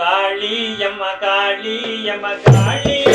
காளி அம்மா காளி அம்மா காளி.